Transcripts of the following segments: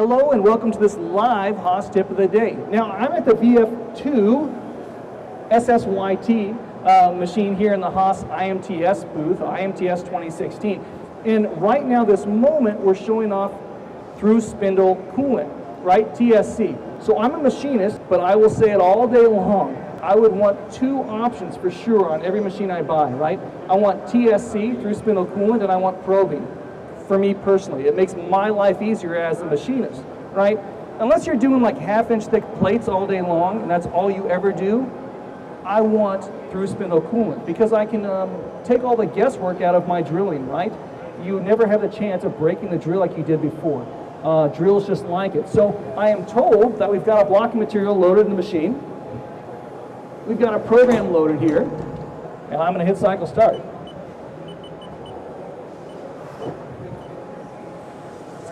Hello and welcome to this live Haas tip of the day. Now I'm at the VF2 SSYT uh, machine here in the Haas IMTS booth, IMTS 2016. And right now, this moment, we're showing off through spindle coolant, right? TSC. So I'm a machinist, but I will say it all day long. I would want two options for sure on every machine I buy, right? I want TSC through spindle coolant and I want probing for me personally. It makes my life easier as a machinist, right? Unless you're doing like half inch thick plates all day long and that's all you ever do, I want through spindle coolant because I can um, take all the guesswork out of my drilling, right? You never have the chance of breaking the drill like you did before. Uh, drills just like it. So I am told that we've got a block of material loaded in the machine. We've got a program loaded here, and I'm going to hit cycle start.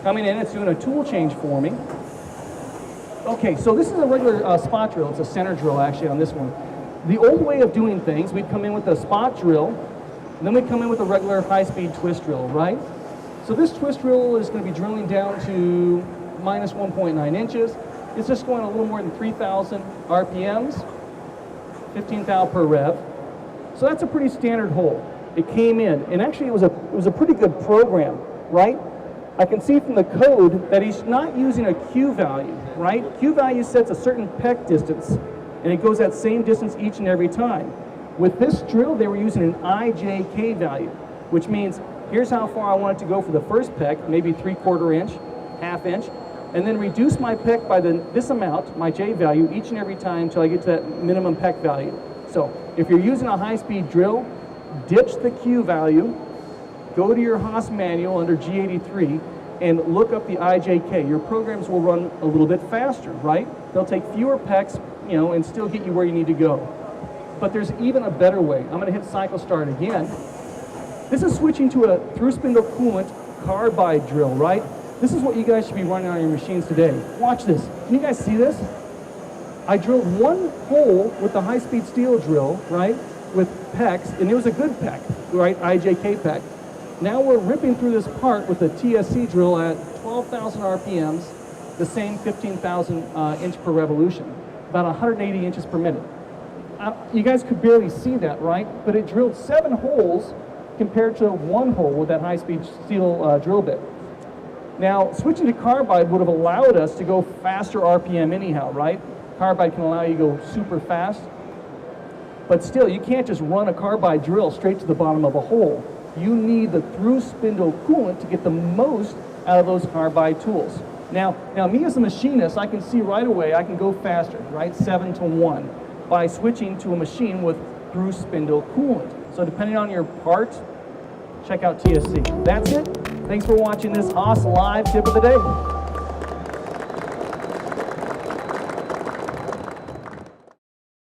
Coming in, it's doing a tool change for me. Okay, so this is a regular uh, spot drill. It's a center drill actually on this one. The old way of doing things, we'd come in with a spot drill, and then we'd come in with a regular high-speed twist drill, right? So this twist drill is going to be drilling down to minus 1.9 inches. It's just going a little more than 3,000 RPMs, 15 thou per rev. So that's a pretty standard hole. It came in, and actually it was a it was a pretty good program, right? I can see from the code that he's not using a Q value, right? Q value sets a certain peck distance, and it goes that same distance each and every time. With this drill, they were using an IJK value, which means here's how far I want it to go for the first peck, maybe three quarter inch, half inch, and then reduce my peck by the, this amount, my J value, each and every time until I get to that minimum peck value. So if you're using a high-speed drill, ditch the Q value, go to your Haas manual under G83 and look up the IJK. Your programs will run a little bit faster, right? They'll take fewer pecks, you know, and still get you where you need to go. But there's even a better way. I'm going to hit cycle start again. This is switching to a through spindle coolant carbide drill, right? This is what you guys should be running on your machines today. Watch this. Can you guys see this? I drilled one hole with the high-speed steel drill, right, with PEX, and it was a good PEC, right, IJK PEC. Now we're ripping through this part with a TSC drill at 12,000 RPMs, the same 15,000 uh, inch per revolution, about 180 inches per minute. Uh, you guys could barely see that, right? But it drilled seven holes compared to one hole with that high-speed steel uh, drill bit. Now, switching to carbide would have allowed us to go faster RPM anyhow, right? Carbide can allow you to go super fast. But still, you can't just run a carbide drill straight to the bottom of a hole. You need the through spindle coolant to get the most out of those carbide tools. Now, now me as a machinist, I can see right away I can go faster, right? Seven to one by switching to a machine with through spindle coolant. So depending on your part, check out TSC. That's it. Thanks for watching this Haas Live tip of the day.